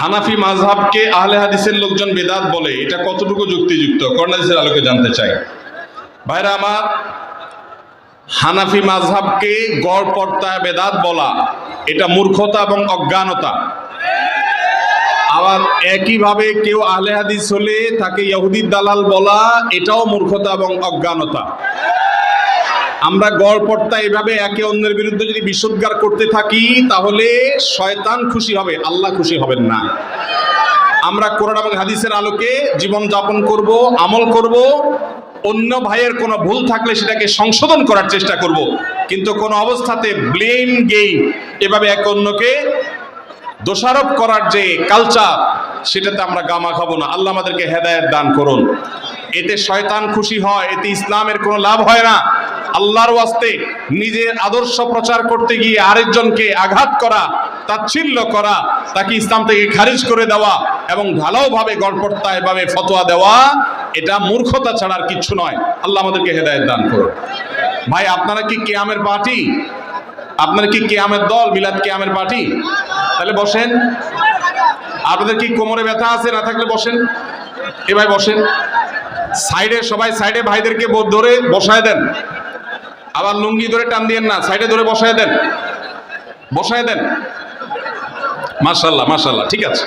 হানাফি মাযহাবকে আহলে হাদিসের লোকজন বেদাত বলে, এটা কতটুকু যুক্তিযুক্ত? কর্নাদিসের আলোকে জানতে চাই। ভাইরা আমার, হানাফি মাযহাবকে গড় পর্তায় বেদাত বলা, এটা মূর্খতা এবং অজ্ঞানতা। আবার একইভাবে কেউ আহলে হাদিস হলে তাকে ইহুদির দালাল বলা, এটাও মূর্খতা এবং অজ্ঞানতা। আমরা গড় পড়তা এভাবে একে অন্যের বিরুদ্ধে যদি বিশুদ্ধার করতে থাকি, তাহলে শয়তান খুশি হবে, আল্লাহ খুশি হবেন না। আমরা কোরআন এবং হাদিসের আলোকে জীবন যাপন করব, আমল করব, অন্য ভাইয়ের কোনো ভুল থাকলে সেটাকে সংশোধন করার চেষ্টা করব। কিন্তু কোনো অবস্থাতে ব্লেম গেইম এভাবে এক অন্যকে দোষারোপ করার যে কালচার সেটাতে আমরা গামা খাব না। আল্লাহ আমাদেরকে হেদায়েত দান করুন। এতে শয়তান খুশি হয়, এতে ইসলামের কোনো লাভ হয় না। আল্লাহর ওয়াস্তে নিজের আদর্শ প্রচার করতে গিয়ে আরেকজনকে আঘাত করা, তাচ্ছিল্য করা, তাকে ইসলাম থেকে খারিজ করে দেওয়া এবং ঢালাওভাবে গড়পড়তা এভাবে ফতোয়া দেওয়া, এটা মূর্খতা ছাড়া আর কিচ্ছু নয়। আল্লাহ আমাদেরকে হেদায়েত দান করুন। ভাই, আপনারা কি কেয়ামের পার্টি? আপনারা কি কেয়ামের দল, মিলাদ কেয়ামের পার্টি? তাহলে বসেন। আপনাদের কি কোমরে ব্যথা আছে? না থাকলে বসেন। এ ভাই বসেন। সাইডে, সবাই সাইডে, ভাইদেরকে ধরে বসায় দেন। আবার লুঙ্গি ধরে টান দিয়েন না, সাইডে ধরে বসায় দেন। বসায় দেন। মাশাল্লাহ মাশাল্লাহ, ঠিক আছে।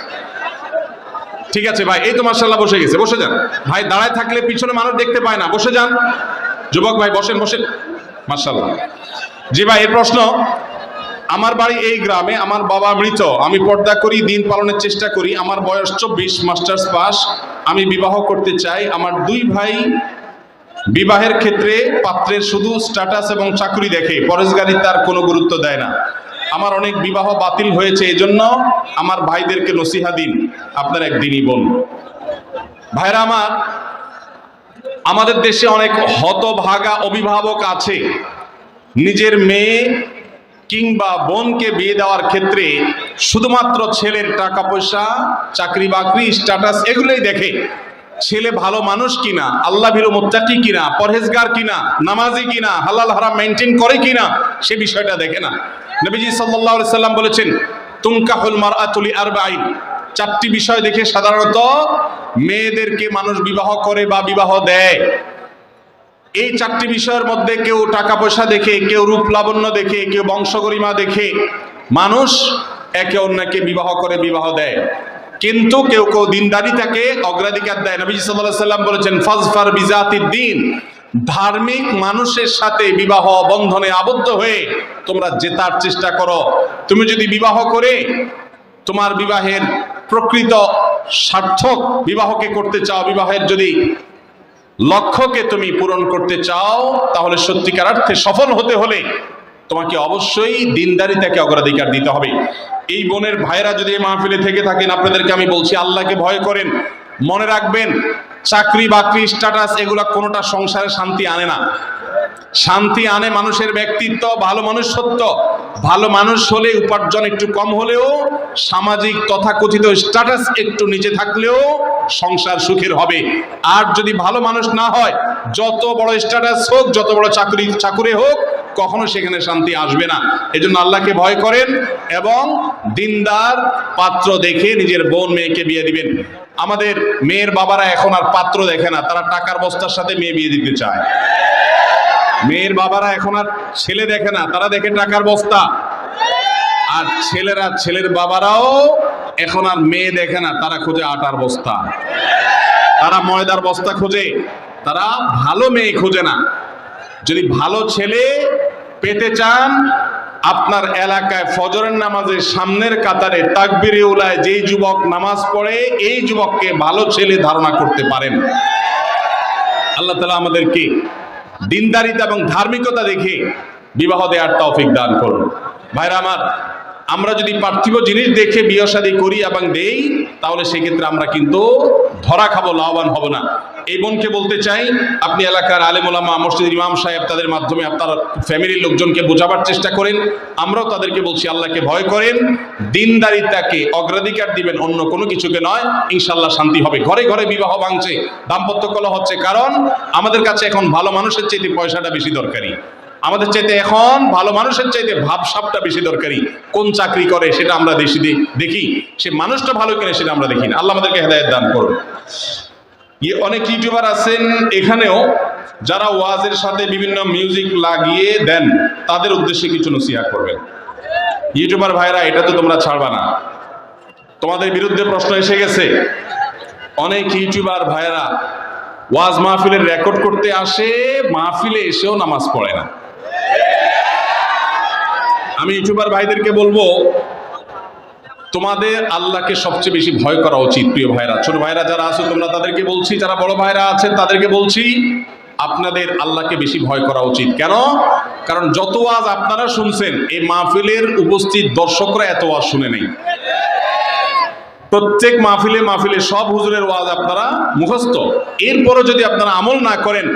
ঠিক আছে ভাই, এই তো মাশাল্লাহ বসে গেছে, বসে যান। ভাই, দাঁড়ায় থাকলে পিছনে মানুষ দেখতে পায় না, বসে যান। যুবক ভাই, বসেন বসেন। মাশাল্লাহ। জি ভাই এর প্রশ্ন, আমার বাড়ি এই গ্রামে, আমার বাবা মৃত, আমি পর্দা করি, দিন পালনের চেষ্টা করি, আমার বয়স চব্বিশ, মাস্টার্স পাস, আমি বিবাহ করতে চাই, আমার দুই ভাই বিবাহের ক্ষেত্রে পাত্রের শুধু স্ট্যাটাস এবং চাকরি দেখে পরেশগারি তার কোনো গুরুত্ব দেয় না। আমার অনেক বিবাহ বাতিল হয়েছে এজন্য আমার ভাইদেরকে নসিহা দিন, আপনার একদিনই বোন। ভাইরা আমার, আমাদের দেশে অনেক হতভাগা অভিভাবক আছে। নিজের মেয়ে কিংবা বোনকে বিয়ে দেওয়ার ক্ষেত্রে শুধুমাত্র ছেলের টাকা পয়সা চাকরি বাকরি স্ট্যাটাস এগুলোই দেখে ছেলে ভালো মানুষ কিনা? আল্লাহ ভীরু মোত্তাকি কিনা? পরহেজগার কিনা? নামাজি কিনা? হালাল হারাম মেনটেন করে কিনা? সে বিষয়টা দেখে না। নবীজি আলাইহি সাল্লাম বলেছেন তুনকাহুল মারআতুলি আরবাইন চারটি বিষয় দেখে সাধারণত মেয়েদেরকে মানুষ বিবাহ করে বা বিবাহ দেয়। এই চারটি বিষয়ের মধ্যে কেউ টাকা পয়সা দেখে, কেউ রূপ লাবণ্য দেখে, কেউ বংশগরিমা দেখে মানুষ একে অন্যকে বিবাহ করে বিবাহ দেয়। কিন্তু কেউ কেউ দিনদারিতাকে অগ্রাধিকার দেয়। নবী সাল্লাল্লাহু আলাইহি সাল্লাম বলেছেন, ফাজফার বিজাতির দিন। ধার্মিক মানুষের সাথে বিবাহ বন্ধনে আবদ্ধ হয়ে তোমরা জেতার চেষ্টা করো। তুমি যদি বিবাহ করে তোমার বিবাহের প্রকৃত সার্থক বিবাহকে করতে চাও, বিবাহের যদি লক্ষ্যকে তুমি পূরণ করতে চাও, তাহলে সত্যিকার অর্থে সফল হতে হলে তোমাকে অবশ্যই দিনদারিতাকে অগ্রাধিকার দিতে হবে। এই বোনের ভাইরা যদি মাহফিলে থেকে থাকেন, আপনাদেরকে আমি বলছি, আল্লাহকে ভয় করেন, মনে রাখবেন, চাকরি, বাকরি স্ট্যাটাস এগুলা কোনোটা সংসারে শান্তি আনে না। শান্তি আনে মানুষের ব্যক্তিত্ব, ভালো মানুষ সত্য। ভালো মানুষ হলে উপার্জন একটু কম হলেও, সামাজিক তথাকথিত স্ট্যাটাস একটু নিচে থাকলেও সংসার সুখের হবে। আর যদি ভালো মানুষ না হয়, যত বড় স্ট্যাটাস হোক, যত বড় চাকরি, চাকুরে হোক কখনো সেখানে শান্তি আসবে না। এজন্য আল্লাহকে ভয় করেন এবং দিনদার পাত্র দেখে নিজের বোন মেয়েকে বিয়ে দিবেন। আমাদের মেয়ের বাবারা এখন আর পাত্র দেখে না, তারা টাকার বস্তার সাথে মেয়ে বিয়ে দিতে চায়। মেয়ের বাবারা এখন আর ছেলে দেখে না, তারা দেখে টাকার বস্তা। আর ছেলেরা, ছেলের বাবারাও এখন আর মেয়ে দেখে না, তারা খোঁজে আটার বস্তা। তারা ময়দার বস্তা খোঁজে, তারা ভালো মেয়ে খোঁজে না। যদি ভালো ছেলে পেতে চান, আপনার এলাকায় ফজরের নামাজের সামনের কাতারে তাকবিরে উলায় যেই যুবক নামাজ পড়ে, এই যুবককে ভালো ছেলে ধারণা করতে পারেন। আল্লাহ তালা আমাদেরকে দিনদারিতা এবং ধার্মিকতা দেখে বিবাহ দেওয়ার তৌফিক দান করুন। ভাইরা আমার, আমরা যদি পার্থিব জিনিস দেখে বিয়ে করি এবং দেই, তাহলে সেক্ষেত্রে আমরা কিন্তু ধরা খাব, লাভবান হব না। এই বোনকে বলতে চাই, আপনি এলাকার আলেমুলামা মসজিদ ইমাম সাহেব, তাদের মাধ্যমে আপনার ফ্যামিলির লোকজনকে বোঝাবার চেষ্টা করেন। আমরাও তাদেরকে বলছি, আল্লাহকে ভয় করেন। দিনদারিতাকে অগ্রাধিকার দিবেন, অন্য কোনো কিছুকে নয়। ইনশাল্লাহ শান্তি হবে। ঘরে ঘরে বিবাহ ভাঙছে। দাম্পত্য কলহ হচ্ছে কারণ, আমাদের কাছে এখন ভালো মানুষের চেয়ে পয়সাটা বেশি দরকারি। আমাদের চাইতে এখন ভালো মানুষের চাইতে ভাবসাবটা বেশি দরকারি। কোন চাকরি করে সেটা আমরা দেখি। সে মানুষটা ভালো কিনা সেটা আমরা দেখি আল্লাহ আমাদেরকে হেদায়ত দান করুন। অনেক ইউটিউবার আছেন এখানেও, যারা ওয়াজের সাথে বিভিন্ন মিউজিক লাগিয়ে দেন, তাদের উদ্দেশ্যে কিছু নসিহা করবেন। ইউটিউবার ভাইরা, এটা তো তোমরা ছাড়বা না। তোমাদের বিরুদ্ধে প্রশ্ন এসে গেছে। অনেক ইউটিউবার ভাইরা ওয়াজ মাহফিলের রেকর্ড করতে আসে, মাহফিলে এসেও নামাজ পড়ে না। আমি ইউটিউবার ভাইদেরকে বলব তোমাদের আল্লাহকে সবচেয়ে বেশি ভয় করা উচিত, প্রিয় ভাইরা। ছোট ভাইরা যারা আছো, তোমরা তাদেরকে বলছি, যারা বড় ভাইরা আছেন, তাদেরকে বলছি, আপনাদের আল্লাহকে বেশি ভয় করা উচিত। কেন? কারণ যত আজ আপনারা শুনছেন, এই মাহফিলের উপস্থিত দর্শকরা এত আজ শুনে নেই। প্রত্যেক মাহফিলে মাহফিলে সব হুজুরের ওয়াজ আপনারা মুখস্থ। এরপরও যদি আপনারা আমল না করেন,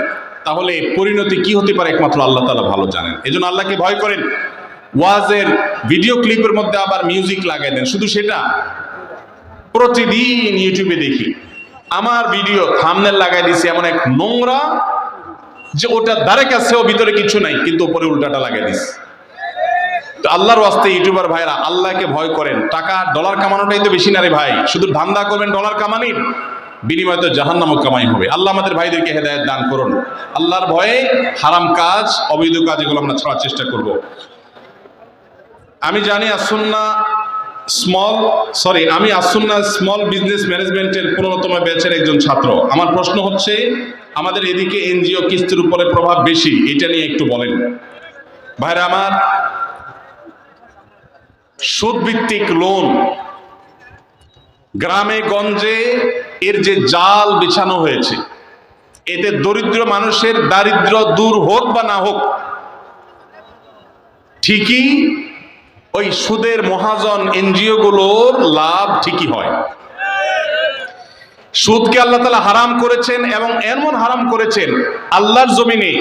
তাহলে পরিণতি কি হতে পারে একমাত্র আল্লাহ তালা ভালো জানেন। এই জন্য আল্লাহকে ভয় করেন। ওয়াজের ভিডিও ক্লিপের মধ্যে আবার মিউজিক লাগাই দেন। শুধু সেটা? প্রতিদিন ইউটিউবে দেখি। আমার ভিডিও থামনেল লাগাই দিছি এমন এক নোংরা যে ওটা দ্বারে কাছেও ভিতরে কিছু নাই, কিন্তু উপরে উল্টাটা লাগাই দিছি। তো আল্লাহর ওয়াস্তে ইউটিউবার ভাইরা, আল্লাহকে ভয় করেন। টাকা ডলার কামানোটাই তো বেশি না রে ভাই। শুধু ধান্দা করবেন ডলার কামানির, বিনিময়ে তো জাহান নামক কামাই হবে। আল্লাহ আমাদের ভাইদেরকে হেদায়ত দান করুন। আল্লাহর ভয়ে হারাম কাজ, অবৈধ কাজ এগুলো আমরা ছাড়ার চেষ্টা করব। আমি জানি আসুন্না স্মল সরি আমি আসুন্না স্মল বিজনেস ম্যানেজমেন্টের পনেরোতম ব্যাচের একজন ছাত্র। আমার প্রশ্ন হচ্ছে, আমাদের এদিকে এনজিও কিস্তির উপরে প্রভাব বেশি, এটা নিয়ে একটু বলেন। ভাইরা আমার, সুদভিত্তিক লোন গ্রামে গঞ্জে এর যে জাল বিছানো হয়েছে, এতে দরিদ্র মানুষের দারিদ্র দূর হোক বা না হোক, ঠিকই ওই সুদের মহাজন এনজিও গুলোর লাভ ঠিকই হয়। সুদকে আল্লাহ তালা হারাম করেছেন এবং এমন হারাম করেছেন, আল্লাহর জমিনে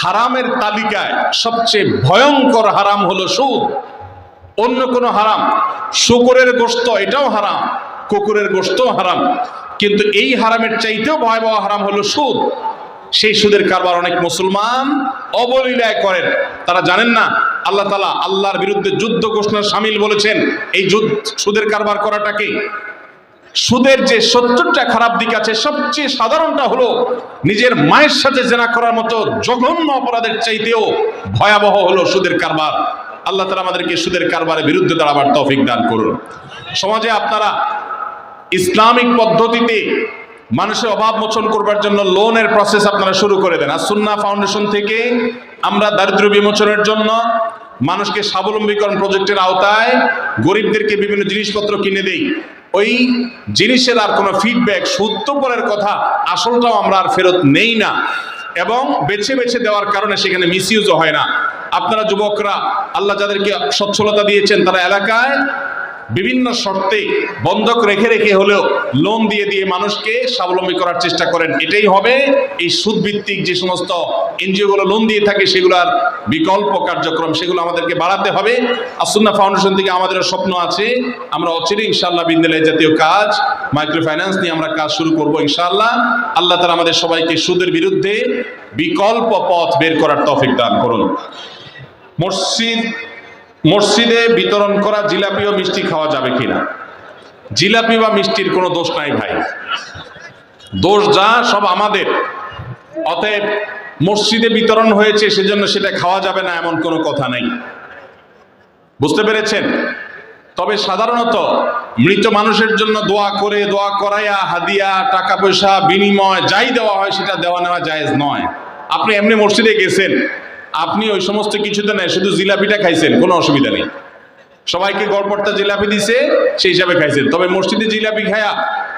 হারামের তালিকায় সবচেয়ে ভয়ঙ্কর হারাম হলো সুদ। অন্য কোনো হারাম, শুকুরের গোস্ত এটাও হারাম, কুকুরের গোস্তও হারাম, কিন্তু এই হারামের চাইতেও ভয়াবহ হারাম হলো সুদ। সেই সুদের কারবার অনেক মুসলমান অবলীলায় করেন। তারা জানেন না আল্লাহ তালা আল্লাহর বিরুদ্ধে যুদ্ধ ঘোষণা সামিল বলেছেন। এই যুদ্ধ সুদের কারবার করাটাকে সুদের যে সত্তরটা খারাপ দিক আছে, সবচেয়ে সাধারণটা হলো নিজের মায়ের সাথে জেনা করার মতো জঘন্য অপরাধের চাইতেও ভয়াবহ হলো সুদের কারবার। আল্লাহ তালা আমাদেরকে সুদের কারবারের বিরুদ্ধে দাঁড়াবার তৌফিক দান করুন। সমাজে আপনারা ইসলামিক পদ্ধতিতে মানুষের অভাব মোচন করবার জন্য লোনের প্রসেস আপনারা শুরু করে দেন। আর সুন্না ফাউন্ডেশন থেকে আমরা দারিদ্র বিমোচনের জন্য মানুষকে স্বাবলম্বীকরণ প্রজেক্টের আওতায়, গরিবদেরকে বিভিন্ন জিনিসপত্র কিনে দেই। ওই জিনিসের আর কোনো ফিডব্যাক সত্যপরের কথা, আসলটাও আমরা আর ফেরত নেই না। এবং বেছে বেছে দেওয়ার কারণে সেখানে মিসইউজও হয় না। আপনারা যুবকরা, আল্লাহ যাদেরকে সচ্ছলতা দিয়েছেন তারা এলাকায় বিভিন্ন শর্তে বন্ধক রেখে রেখে হলেও লোন দিয়ে দিয়ে মানুষকে স্বাবলম্বী করার চেষ্টা করেন। এটাই হবে এই সুদভিত্তিক যে সমস্ত এনজিও গুলো লোন দিয়ে থাকে, সেগুলোর বিকল্প কার্যক্রম, সেগুলো আমাদেরকে বাড়াতে হবে। আসুন্না ফাউন্ডেশন থেকে আমাদের স্বপ্ন আছে। আমরা অচিরে ইনশাল্লাহ বিদ্যালয় জাতীয় কাজ, মাইক্রো ফাইন্যান্স নিয়ে আমরা কাজ শুরু করব ইনশাল্লাহ আল্লাহ তালা আমাদের সবাইকে সুদের বিরুদ্ধে বিকল্প পথ বের করার তফিক দান করুন। মসজিদ মসজিদে বিতরণ করা জিলাপি ও মিষ্টি খাওয়া যাবে কিনা? জিলাপি বা মিষ্টির কোনো দোষ নাই ভাই। দোষ যা, সব আমাদের। অতএব মসজিদে বিতরণ হয়েছে, সেজন্য সেটা খাওয়া যাবে না, এমন কোনো কথা নেই। বুঝতে পেরেছেন? তবে সাধারণত মৃত মানুষের জন্য দোয়া করে, দোয়া করাইয়া, হাদিয়া, টাকা পয়সা, বিনিময়, যাই দেওয়া হয়, সেটা দেওয়া নেওয়া জায়েজ নয়। আপনি এমনি মসজিদে গেছেন আপনি ওই সমস্ত কিছুতে নেই, শুধু জিলাপিটা খাইছেন, কোনো অসুবিধা নেই। সবাইকে গড়পড়তা জিলাপি দিছে, সেই হিসাবে খাইছেন। তবে মসজিদে জিলাপি খায়া,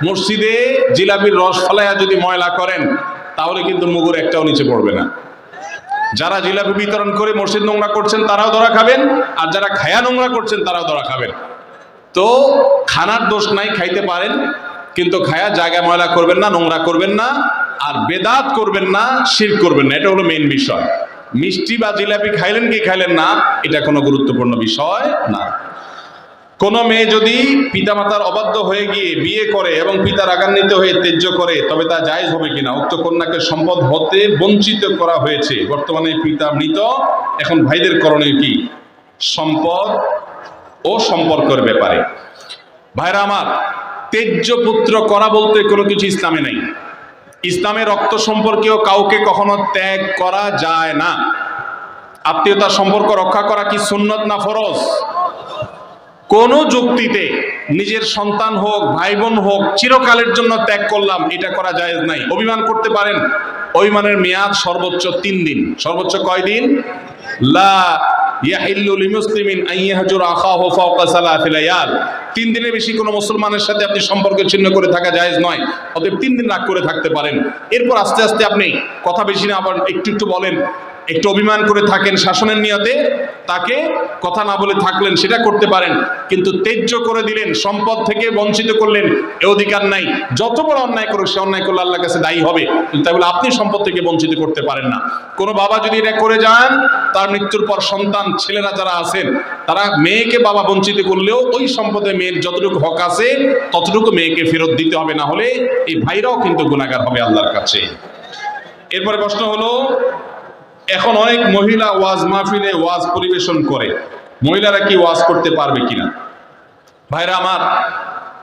মসজিদে জিলাপির রস ফলাইয়া যদি ময়লা করেন, তাহলে কিন্তু মুগুর একটাও নিচে পড়বে না। যারা জিলাপি বিতরণ করে মসজিদ নোংরা করছেন, তারাও ধরা খাবেন, আর যারা খায়া নোংরা করছেন, তারাও ধরা খাবেন। তো খানার দোষ নাই, খাইতে পারেন, কিন্তু খায়া জায়গা ময়লা করবেন না, নোংরা করবেন না, আর বেদাত করবেন না শির করবেন না। এটা হলো মেইন বিষয়। মিষ্টি বা জিলাপি খাইলেন কি খাইলেন না, এটা কোনো গুরুত্বপূর্ণ বিষয় না। কোনো মেয়ে যদি পিতামাতার অবাধ্য হয়ে গিয়ে বিয়ে করে এবং পিতা রাগান্বিত হয়ে ত্যায্য করে, তবে তা জায়েজ হবে কিনা? উক্ত কন্যাকে সম্পদ হতে বঞ্চিত করা হয়েছে। বর্তমানে পিতা মৃত, এখন ভাইদের করণীয় কি? সম্পদ ও সম্পর্কের ব্যাপারে। ভাইরা আমার তেজ্য পুত্র করা বলতে কোনো কিছু ইসলামে নেই। ইসলামে রক্ত সম্পর্কেও কাউকে কখনো ত্যাগ করা যায় না। আত্মীয়তার সম্পর্ক রক্ষা করা কি সুন্নত না ফরজ? কোন যুক্তিতে নিজের সন্তান হোক ভাই বোন হোক, চিরকালের জন্য ত্যাগ করলাম, এটা করা জায়েজ নাই। অভিমান করতে পারেন, অভিমানের মেয়াদ সর্বোচ্চ তিন দিন। সর্বোচ্চ কয় দিন লা ইয়াহিল্লু লিমুসলিমিন আন ইয়াহজুরা আখাহু ফাওকা সালাসি লায়াল তিন দিনের বেশি কোনো মুসলমানের সাথে আপনি সম্পর্ক ছিন্ন করে থাকা জায়েজ নয়, অতএব তিন দিন রাগ করে থাকতে পারেন। এরপর আস্তে আস্তে আপনি কথা বেশি না, আবার একটু একটু বলেন একটু অভিমান করে থাকেন শাসনের নিয়তে, তাকে কথা না বলে থাকলেন, সেটা করতে পারেন, কিন্তু তেজ্য করে দিলেন, সম্পদ থেকে বঞ্চিত করলেন, এ অধিকার নাই। যত বড় অন্যায় করুক, সে অন্যায় করলে আল্লাহর কাছে দায়ী হবে। তাই বলে আপনি সম্পদ থেকে বঞ্চিত করতে পারেন না। কোনো বাবা যদি এটা করে যান, তার মৃত্যুর পর সন্তান, ছেলেরা যারা আছেন, তারা মেয়েকে বাবা বঞ্চিত করলেও ওই সম্পদে মেয়ের যতটুকু হক আছে, ততটুকু মেয়েকে ফেরত দিতে হবে। না হলে এই ভাইরাও কিন্তু গুণাগার হবে আল্লাহর কাছে। এরপরে প্রশ্ন হলো এখন অনেক মহিলা ওয়াজ মাহফিলে ওয়াজ পরিবেশন করে। মহিলারা কি ওয়াজ করতে পারবে কিনা? ভাইরা আমার,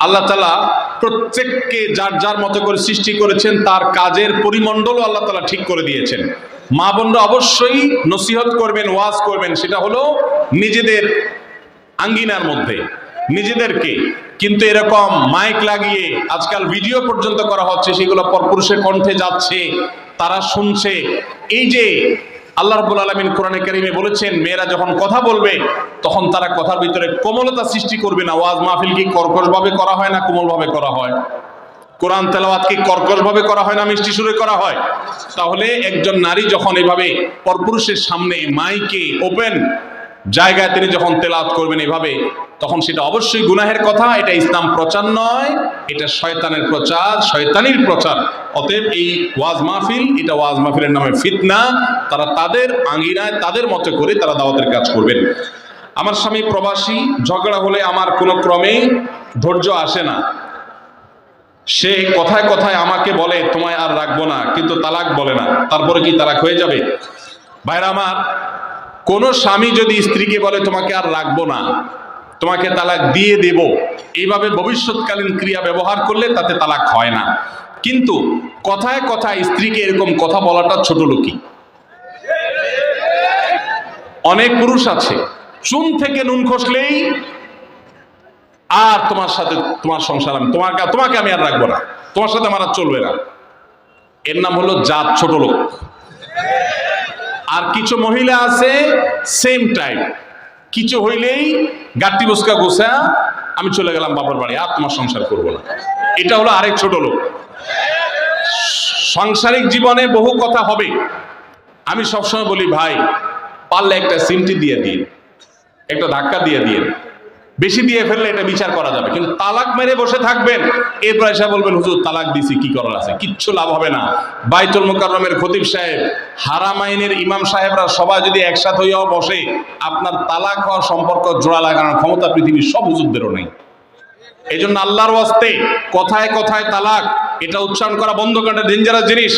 আল্লাহ তালা প্রত্যেককে যার যার মতো করে সৃষ্টি করেছেন, তার কাজের পরিমণ্ডলও আল্লাহ তালা ঠিক করে দিয়েছেন। মা বোনরা অবশ্যই নসিহত করবেন, ওয়াজ করবেন, সেটা হলো নিজেদের আঙ্গিনার মধ্যে। নিজেদেরকে কিন্তু এরকম মাইক লাগিয়ে আজকাল ভিডিও পর্যন্ত করা হচ্ছে, সেগুলো পরপুরুষের কণ্ঠে যাচ্ছে, তারা শুনছে। এই যে আল্লাহ রাব্বুল আলামিন কোরআনে কারিমে বলেছেন, মেয়েরা যখন কথা বলবে, তখন তারা কথার ভিতরে কোমলতা সৃষ্টি করবে না। ওয়াজ মাহফিল কি কর্কশ ভাবে করা হয় না কোমলভাবে করা হয়? কোরআন তেলাওয়াত কি কর্কশ ভাবে করা হয় না মিষ্টি সুরে করা হয়? তাহলে একজন নারী যখন এভাবে পরপুরুষের সামনে মাইকে ওপেন জায়গায় তিনি যখন তেলাত করবেন এভাবে, তখন সেটা অবশ্যই গুনাহের কথা, এটা ইসলাম প্রচার নয়, এটা শয়তানের প্রচার, শয়তানির প্রচার। অতএব এই ওয়াজ মাহফিল, এটা ওয়াজ মাহফিলের নামে ফিতনা, তারা তাদের আঙ্গিনায় তাদের মতো করে তারা দাওয়াতের কাজ করবেন। আমার স্বামী প্রবাসী, ঝগড়া হলে আমার কোনো ক্রমেই ধৈর্য আসে না। সে কথায় কথায় আমাকে বলে, তোমায় আর রাখব না, কিন্তু তালাক বলে না, তারপরে কি তালাক হয়ে যাবে? ভাইরা আমার কোন স্বামী যদি স্ত্রীকে বলে, তোমাকে আর রাখব না, তোমাকে তালাক দিয়ে দেব। এইভাবে ভবিষ্যৎকালীন ক্রিয়া ব্যবহার করলে তাতে তালাক হয় না। কিন্তু কথায় কথায় স্ত্রীকে এরকম কথা বলাটা ছোট লোকই। অনেক পুরুষ আছে, চুন থেকে নুন খসলেই আর তোমার সাথে, তোমার সংসার আমি, তোমার তোমাকে আমি আর রাখব না, তোমার সাথে আমার আর চলবে না। এর নাম হলো জাত ছোট লোক। আর কিছু মহিলা আছে সেম টাইপ কিছু হইলেই গাটি বসকা গোসা আমি চলে গেলাম বাবার বাড়ি আত্মসংসার সংসার করব না। এটা হলো আরেক ছোট লোক। সাংসারিক জীবনে বহু কথা হবে। আমি সবসময় বলি, ভাই, পারলে একটা সিমটি দিয়ে দিন, একটা ধাক্কা দিয়ে দিন। বেশি দিয়ে ফেললে এটা বিচার করা যাবে। কিন্তু তালাক মেরে বসে থাকবেন, এরপর এসে বলবেন, হুজুর, তালাক দিছি, কি করার আছে? কিচ্ছু লাভ হবে না। বাইতুল মুকাররমের খতিব সাহেব হারামাইনের ইমাম সাহেবরা সবাই যদি একসাথে হইয়াও বসে, আপনার তালাক হওয়ার সম্পর্ক জোড়া লাগানোর ক্ষমতা পৃথিবীর সব হুজুরদেরও নেই। এই জন্য আল্লাহর ওয়াস্তে কথায় কথায় তালাক এটা উচ্চারণ করা বন্ধ করা ডেঞ্জারাস জিনিস।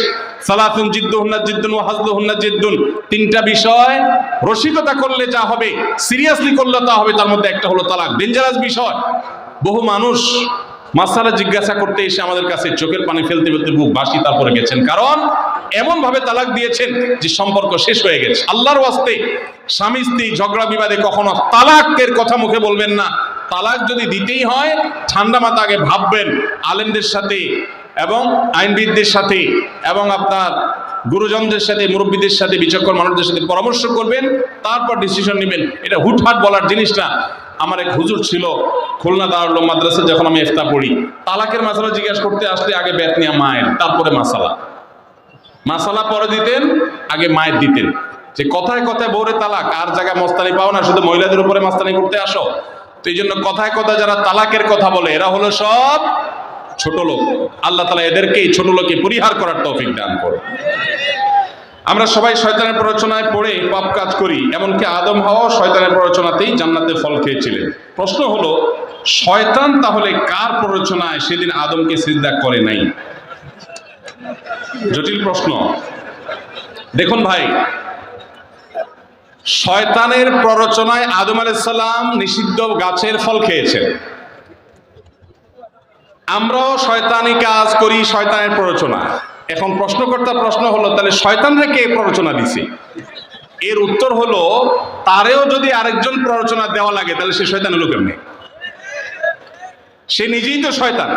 সালাতুন জিদ্দুহুন্না জিদ্দুন ওয়া হাজলুহুন্না জিদ্দুন। তিনটা বিষয় রসিকতা করলে যা হবে সিরিয়াসলি করলে তা হবে, তার মধ্যে একটা হলো তালাক। ডেঞ্জারাস বিষয়। বহু মানুষ মাসালা জিজ্ঞাসা করতে এসে আমাদের কাছে চোখের পানি ফেলতে ফেলতে বুক বাসি তারপরে গেছেন। কারণ এমন ভাবে তালাক দিয়েছেন যে সম্পর্ক শেষ হয়ে গেছে। আল্লাহর ওয়াস্তে স্বামী স্ত্রী ঝগড়া বিবাদে কখনো তালাকের কথা মুখে বলবেন না। তালাক যদি দিতেই হয়, ঠান্ডা মাথা আগে ভাববেন। আলেমদের সাথে এবং আইনবিদদের সাথে এবং আপনার গুরুজনদের সাথে, মুরব্বীদের সাথে, বিচক্ষণ মানুষদের সাথে পরামর্শ করবেন, তারপর ডিসিশন নেবেন। এটা হুটহাট বলার জিনিসটা। আমার এক হুজুর ছিল খুলনা দারুল মাদ্রাসা, যখন আমি ইফতা পড়ি। তালাকের মাসালা জিজ্ঞাসা করতে আসলে আগে ব্যাত নিয়ে মায়ের, তারপরে মাসালা। মাসালা পরে দিতেন, আগে মায়ের দিতেন। যে কথায় কথায় বৌরে তালাক, আর জায়গায় মস্তানি পাও না, শুধু মহিলাদের উপরে মাস্তানি করতে আসো। তো এই জন্য কথায় কথায় যারা তালাকের কথা বলে, এরা হলো সব ছোট লোক। আল্লাহ তালা এদেরকে এই ছোট লোকে পরিহার করার তৌফিক দান করে আমরা সবাই শয়তানের প্ররোচনায় পড়ে পাপ কাজ করি, এমনকি আদম হাওয়াও শয়তানের প্ররোচনাতেই জান্নাতে ফল খেয়েছিলেন। প্রশ্ন হলো, শয়তান তাহলে কার প্ররোচনায় সেদিন আদমকে সিজদা করে নাই? জটিল প্রশ্ন। দেখুন ভাই, শয়তানের প্ররোচনায় আদম আলাইসাল্লাম নিষিদ্ধ গাছের ফল খেয়েছেন। আমরাও শয়তানি কাজ করি, শয়তানের প্ররোচনা। এখন প্রশ্নকর্তা প্রশ্ন হলো, তাহলে শয়তানরা কে প্ররোচনা দিছে? এর উত্তর হলো, তারেও যদি আরেকজন প্ররোচনা দেওয়া লাগে, তাহলে সে শয়তান হলো কেমনি সে নিজেই তো শয়তান।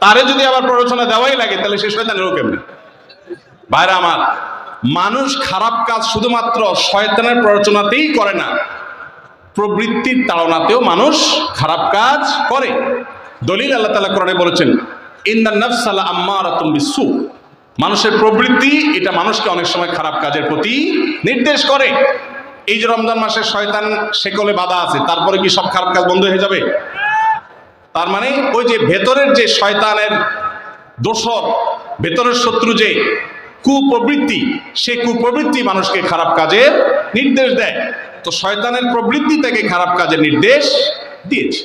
তারে যদি আবার প্ররোচনা দেওয়াই লাগে, তাহলে সে শয়তান হলো কেমনি ভাইরা আমার, মানুষ খারাপ কাজ শুধুমাত্র শয়তানের প্ররোচনাতেই করে না। প্রবৃত্তির তাড়নাতেও মানুষ খারাপ কাজ করে। দলিল আল্লাহ তালা কোরআনে বলেছেন ইন্দা নফসালা আম্মারাতুম বিসু। মানুষের প্রবৃত্তি, এটা মানুষকে অনেক সময় খারাপ কাজের প্রতি নির্দেশ করে। এই যে রমজান মাসে শয়তান সেকলে বাধা আছে, তারপরে কি সব খারাপ কাজ বন্ধ হয়ে যাবে? তার মানে ওই যে ভেতরের যে শয়তানের দোষর, ভেতরের শত্রু যে কুপ্রবৃত্তি, সে কুপ্রবৃত্তি মানুষকে খারাপ কাজের নির্দেশ দেয়। তো শয়তানের প্রবৃত্তি থেকে খারাপ কাজের নির্দেশ দিয়েছে।